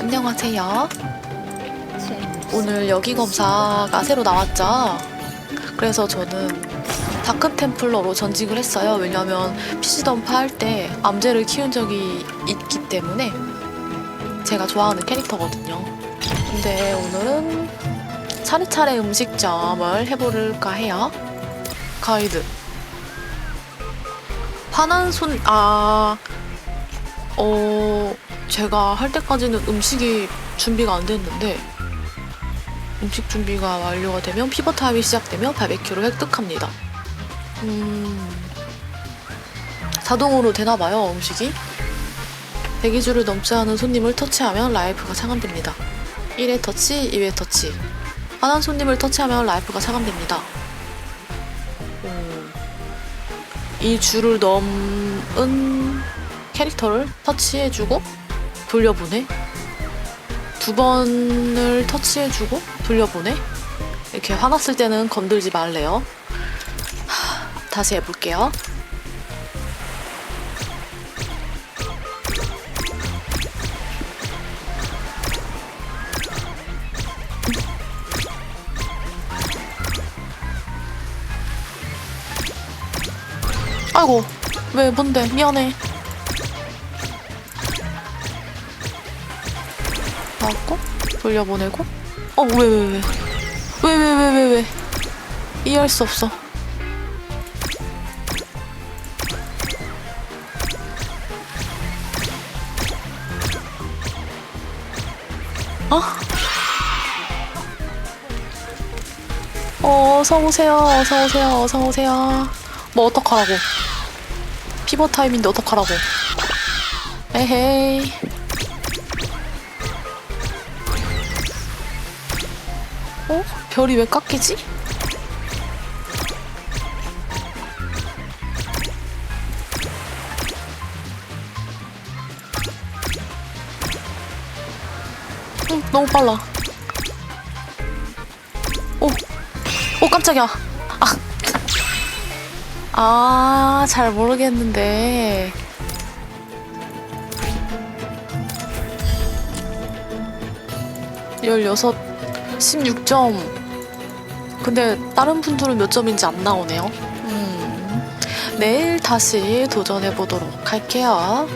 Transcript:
안녕하세요. 오늘 여기 검사가 새로 나왔죠. 그래서 저는 다크 템플러로 전직을 했어요. 왜냐면 PC 덤프 할 때 암제를 키운 적이 있기 때문에 제가 좋아하는 캐릭터거든요. 근데 오늘은 차례차례 음식점을 해볼까 해요. 가이드. 화난 손, 아, 어, 제가 할 때까지는 음식이 준비가 안 됐는데, 음식 준비가 완료가 되면 피버 타임이 시작되면 바베큐를 획득합니다. 음, 자동으로 되나봐요, 음식이. 대기줄을 넘지 않은 손님을 터치하면 라이프가 상환됩니다. 1회 터치, 2회 터치. 화난 손님을 터치하면 라이프가 상환됩니다. 음, 이 줄을 넘은 캐릭터를 터치해주고 돌려보내. 두 번을 터치해주고 돌려보내. 이렇게 화났을 때는 건들지 말래요. 하, 다시 해볼게요. 아이고, 왜, 뭔데? 미안해. 나왔고, 돌려보내고. 어, 왜, 왜, 왜. 왜, 왜, 왜, 왜, 왜. 이해할 수 없어. 어? 어, 어서 오세요, 어서 오세요, 어서 오세요. 뭐 어떡하라고. 피버 타임인데 어떡하라고. 에헤이. 어? 별이 왜 깎이지? 응, 너무 빨라. 오, 오, 깜짝이야. 아, 아, 잘 모르겠는데. 열여섯, 16점. 근데 다른 분들은 몇 점인지 안 나오네요. 음, 내일 다시 도전해 보도록 할게요.